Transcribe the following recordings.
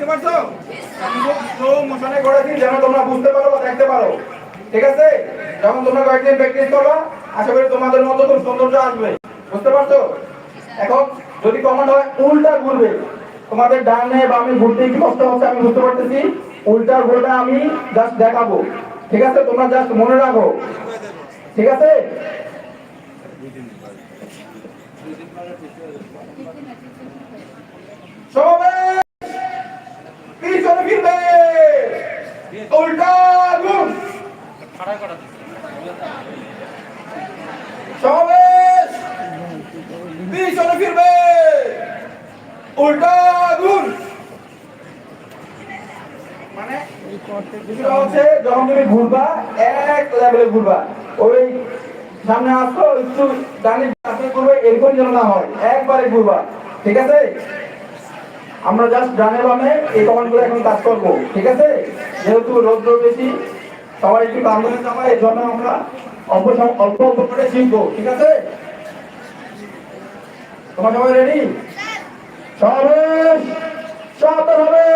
দেখতে আমি স্লো মোশনে করেছি যেন তোমরা বুঝতে পারো বা দেখতে পারো। ঠিক আছে? যখন তোমরা কয়েকদিন প্র্যাকটিস করবা, আশা করি তোমাদের মতো খুব সৌন্দর্য আসবে। বুঝতে পারছ? এখন যদি কমান্ড হয়, উল্টা ঘুরবে। তোমাদের ডানে বামে ঘুরতে একটু কষ্ট হচ্ছে, আমি বুঝতে পারতেছি। উল্টা ঘুরটা আমি জাস্ট দেখাবো। ঠিক আছে? তোমরা জাস্ট মনে রাখো। ঠিক আছে? সবাই! পিছনে ফিরবে। উল্টা সমাবেশ। পিছনে ফিরবে। উল্টা মানে? কিছুটা হচ্ছে যখন তুমি ঘুরবা এক লেভেলে ঘুরবা। ওই সামনে আসো একটু ডানে ঘুরবে এরকম যেন না হয়। একবারে ঘুরবা। ঠিক আছে? আমরা জাস্ট ডানে বামে এই কমান্ডগুলো এখন কাজ করব, ঠিক আছে? যেহেতু রোদ বেশি, সবাই একটু আন্দোলন চাপা এই জন্য আমরা অল্প অল্প অল্প করে শিখব ঠিক আছে? তোমার সবাই রেডি সবেশ সাবধান হবে।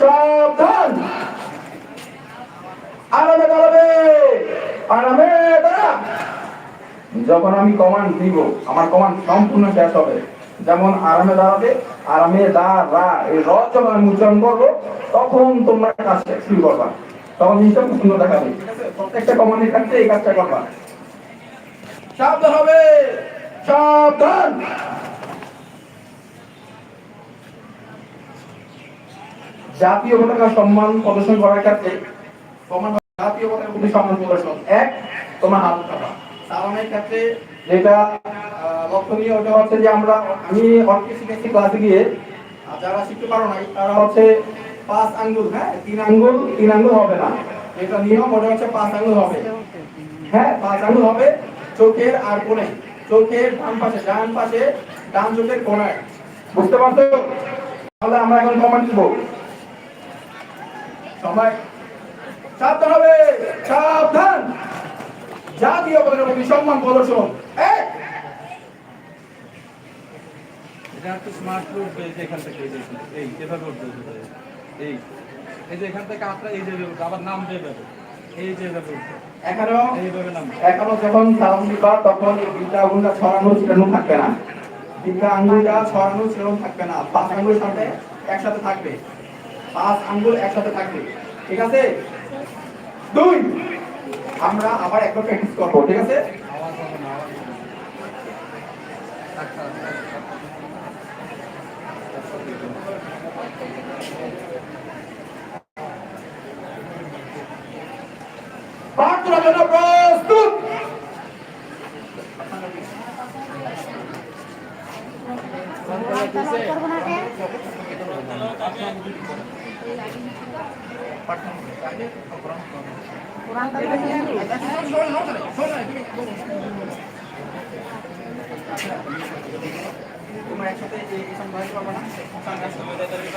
সাবধান। আরামে দাঁড়াবে। আরামে দাঁড়া। যখন আমি কমান্ড দিব, আমার কমান্ড সম্পূর্ণ শেষ হবে। যেমন আরামে দাঁড়াবে, আরামে দাঁড়া। এই র যখন আমি উচ্চারণ করব, তখন তোমরা কাজটা শুরু করবা। তখন জিনিসটা সুন্দর দেখাবে। প্রত্যেকটা কমান্ডের ক্ষেত্রে এই কাজটা করবা। হবে! জাতীয় পতাকা সম্মান প্রদর্শন করার ক্ষেত্রে তোমার জাতীয় প্রতি সম্মান প্রদর্শন। এক, তোমার হাত উঠাবা সালামের ক্ষেত্রে যেটা লক্ষণীয় ওটা হচ্ছে যে আমরা, আমি অনেকে শিখেছি ক্লাসে গিয়ে। যারা শিখতে পারো নাই, তারা হচ্ছে পাঁচ আঙ্গুল হ্যাঁ? তিন আঙ্গুল তিন আঙ্গুল হবে না। যেটা নিয়ম, ওটা হচ্ছে পাঁচ আঙ্গুল হবে। হ্যাঁ পাঁচ আঙ্গুল হবে চোখের আর কোণে। চোখের ডান পাশে ডান পাশে, ডান চোখের কোণায়। বুঝতে পারছ? তাহলে আমরা এখন কমেন্ট দিব। সবাই, সাবধান হবে, সাবধান। জাতীয় পতাকার প্রতি সম্মান প্রদর্শন। এক এটা একটু স্মার্ট এই যে এখান থেকে এই এভাবে উঠবে এই যে, এই যে এখান থেকে আপনার এই যে আবার নাম দিয়ে যাবে এই যে এভাবে উঠবে এখনও এইভাবে নাম এখনও যখন দিবা তখন দুইটা আঙুলটা ছড়ানো ছিটানো থাকবে না। দুইটা আঙুলটা ছড়ানো ছিটানো থাকবে না। পাঁচ আঙুল সাথে একসাথে থাকবে। পাঁচ আঙ্গুল একসাথে থাকবে। ঠিক আছে? দুই আমরা আবার একবার প্র্যাকটিস করব ঠিক আছে? আওয়াজ হবে না আওয়াজ হবে না। আচ্ছা, আচ্ছা, আচ্ছা। পাঠ করার জন্য প্রস্তুত তোমরা একসাথে এই এই সংবাদ পাবো না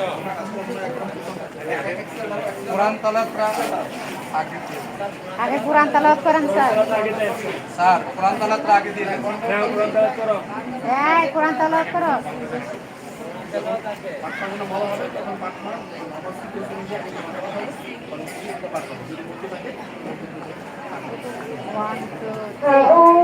তোমরা কাজ করবে না একদম। কোরআন তালাত আগে দিয়ে। আগে কোরআন তালাওয়াত করেন স্যার স্যার কোরআন তালাত আগে দিয়ে দেন। এই কোরআন তালাওয়াত করো পাঠ্যগুলো ভালো হবে তখন পাঠ করা অবস্থিত অনুযায়ী ভালো হবে তখন শিখতে পারবে যদি বুঝতে পারে ওয়ান টু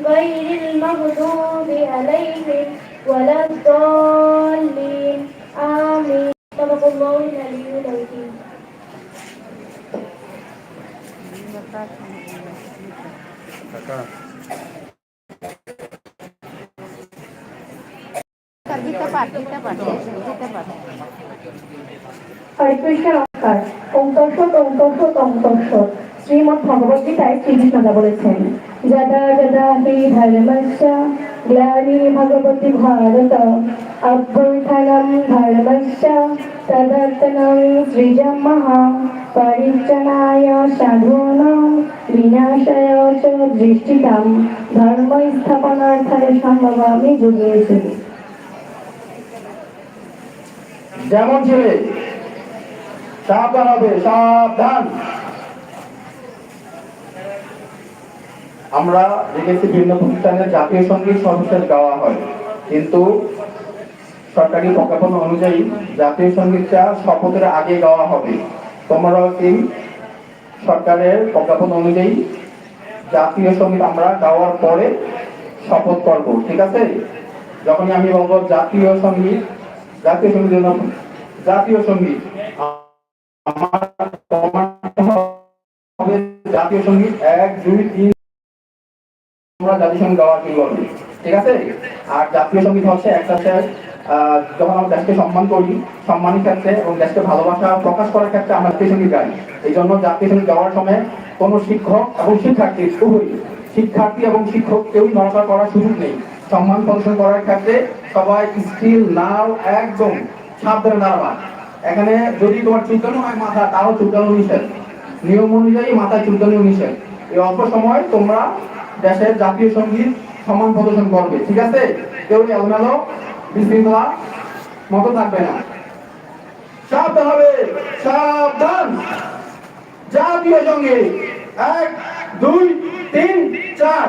غير المغضوب عليهم ولا الضالين آمين صدق الله العلي العظيم দিতে পার দিতে পার দিতে পার হরে কৃষ্ণ নমস্কার ওম তৎসৎ ওম তৎসৎ ওম তৎসৎ শ্রীমৎ ভগবদ গীতায় শ্রীকৃষ্ণদা বলেছেন যদা যদা হি ধর্মস্য গ্লানি ভগবতি ভারত অভ্যুত্থানম ধর্মস্য तदर्थनं सृजमहं परिचनाय साधूनां विनाशाय च दृष्टितां धर्मस्थापनार्थाय সম্ভবামি যুগে যুগে যেমন ছেলে সাবধান হবে সাবধান আমরা দেখেছি বিভিন্ন প্রতিষ্ঠানে জাতীয় সংগীত সর্বশেষ গাওয়া হয়। কিন্তু সরকারি প্রজ্ঞাপন অনুযায়ী জাতীয় সঙ্গীতটা শপথের আগে গাওয়া হবে। তোমরাও কি সরকারের প্রজ্ঞাপন অনুযায়ী জাতীয় সংগীত আমরা গাওয়ার পরে শপথ করব, ঠিক আছে? যখনই আমি বলব জাতীয় সংগীত জাতীয় সংগীত জাতীয় সংগীত জাতীয় সংগীত এক, দুই, তিন তোমরা জাতীয় সংগীত শুরু করবে ঠিক আছে? আর জাতীয় সংগীত হচ্ছে একটা যখন আমরা দেশকে সম্মান করি, সম্মানের ক্ষেত্রে এবং দেশকে ভালোবাসা প্রকাশ করার ক্ষেত্রে আমরা জাতীয় সংগীত গাই। এই জন্য জাতীয় সংগীত গাওয়ার সময় কোনো শিক্ষক এবং শিক্ষার্থী উভয় শিক্ষার্থী এবং শিক্ষক কেউই নড়াচড়া করার সুযোগ নেই। সম্মান প্রদর্শন করার ক্ষেত্রে সবাই স্টিল নাও একদম সাবধানে দাঁড়াবা। এখানে যদি তোমার চুলকানো হয় মাথা তাও চুলকানো নিষেধ। নিয়ম অনুযায়ী মাথায় চুলকানো নিষেধ। এই অল্প সময় তোমরা দেশের জাতীয় সংগীত সম্মান প্রদর্শন করবে, ঠিক আছে? কেউ এলোমেলো বিশৃঙ্খলা মতো থাকবে না। সাবধান হবে, সাবধান। জাতীয় সংগীত, এক, দুই, তিন, চার।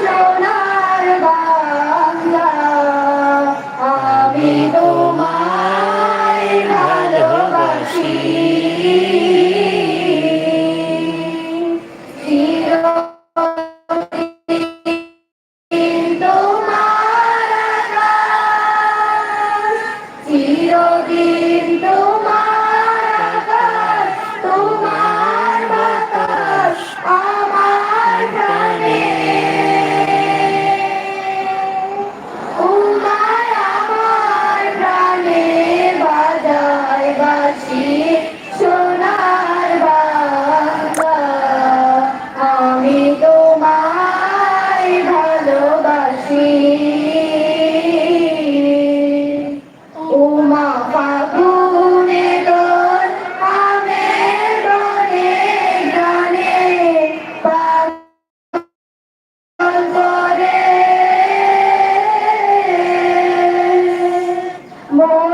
সোনার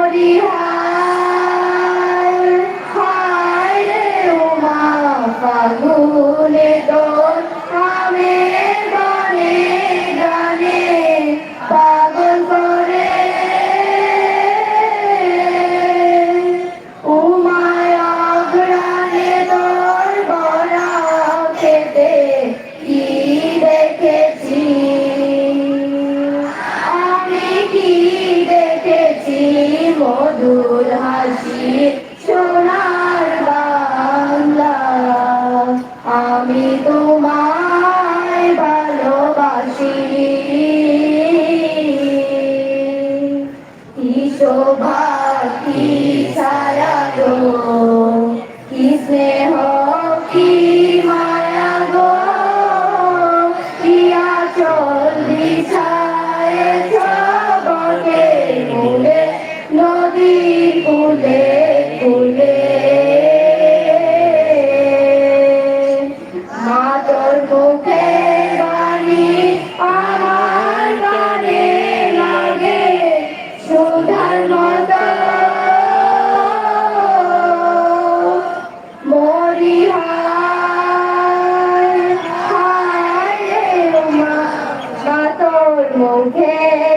Hari কি শোভা তোর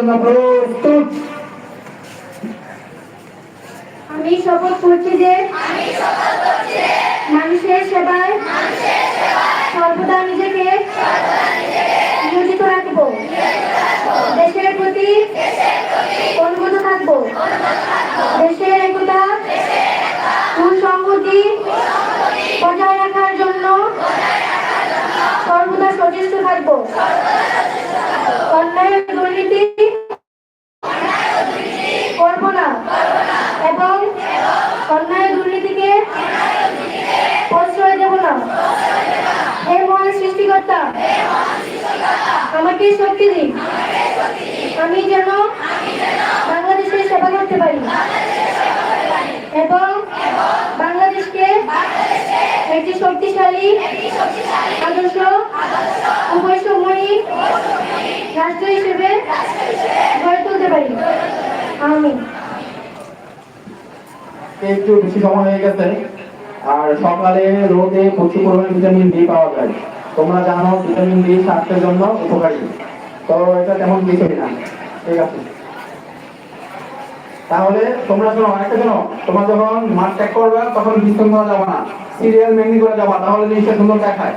জন্য প্রস্তুত। আমি শপথ করছি যে আমি শপথ করছি যে মানুষের সেবায় মানুষের সেবায় সর্বদা নিজেকে সর্বদা নিজেকে নিয়োজিত রাখব। দেশের প্রতি দেশের প্রতি অনুগত থাকব। অনুগত থাকব। দেশের একতা দেশের একতা সুসংহতি সুসংগতি বজায় রাখার জন্য বজায় রাখার জন্য সর্বদা সচেষ্ট থাকব। সর্বদা সচেষ্ট অন্যায় দুর্নীতি করব না। এবং অন্যায় দুর্নীতিকে প্রশ্রয় দেব না। হে মহান সৃষ্টিকর্তা, আমাকে শক্তি দিন। আমি যেন বাংলাদেশের সেবা করতে পারি। এবং একটি শক্তিশালী আদর্শ উপসময়ী রাষ্ট্র হিসেবে গড়ে তুলতে পারি। আমি একটু বেশি সময় হয়ে গেছে, আর সকালে রোদে প্রচুর পরিমাণে ভিটামিন ডি পাওয়া যায়। তোমরা জানো, ভিটামিন ডি স্বাস্থ্যের জন্য উপকারী। তো এটা তেমন কিছুই না। ঠিক আছে। তাহলে তোমরা শোনো একটা শোনো তোমরা যখন মাঠ ত্যাগ করবে, তখন বিশৃঙ্খলা যাবে না। সিরিয়াল মেনলি করে যাবা, তাহলে জিনিসটা সুন্দর দেখায়।